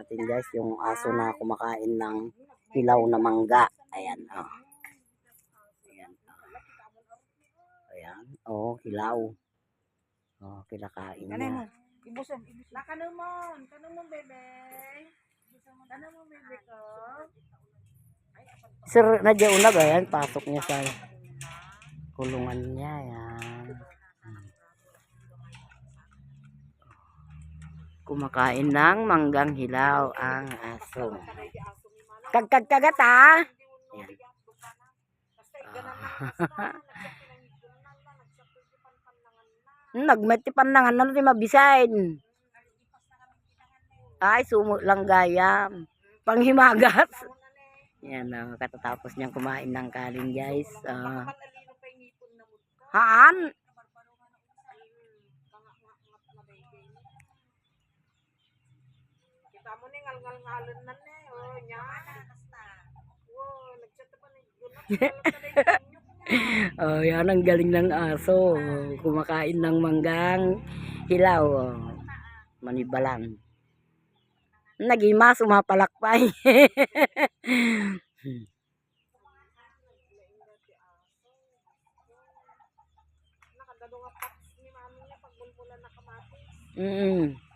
natin guys yung aso na kumakain ng hilaw na mangga. Ayan, oh. Ayan, oh. Ayan, oh, hilaw. Oh, kinakain niya. Ibusan, ibusan. La kanumon, bebe. Kanumon bebe ko. Sir, nadya unag, ayan, pasok niya sa kulungan niya, ayan. Hmm. Kumakain ng manggang hilaw ang aso. Kagkagkagat ha! Ayan. Nagmatipan na nga na natin mabisain. Ay, sumo lang gayam. Panghimagas. Yan, uh, katatapos niyang kumain ng kanin, guys. Ah, mo. haan? Kita mo ni ngal-ngal-ngalan na. Oh, nya. Wow, nagchat pa ni. Oh, yan ang galing ng aso. Kumakain ng manggang hilaw. Oh. Manibalan. Nagima, sumapalakpay. Nakadalo nga pats ni mami niya pag bulbulan na kamatis. mm.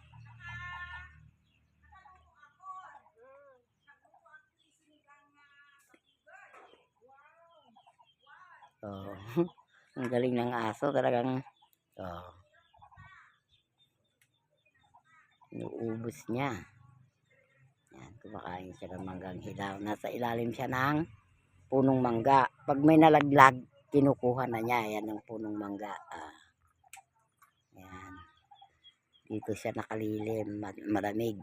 Oh, ang galing ng aso talagang oh. Inuubos niya. Yan, kumakain siya ng manggang hilaw. Nasa ilalim siya ng punong mangga. Pag may nalaglag, kinukuha na niya. Yan ang punong mangga. Ah. Yan. Dito siya nakalilim, ma- malamig.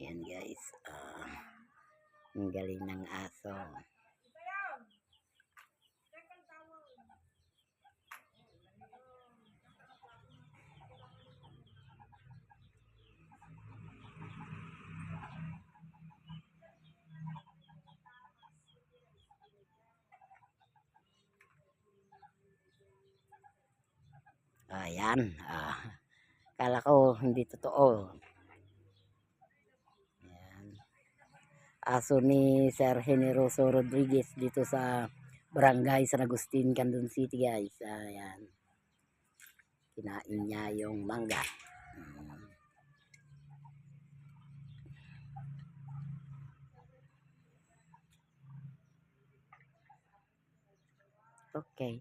Yan guys. Ah. ang galing ng aso. Ayan. Ah. Kala ko hindi totoo. Ayan. Aso ni Sir Generoso Rodriguez dito sa barangay San Agustin, Candon City guys. Ayan. Kinain niya yung mangga. Mm. Okay.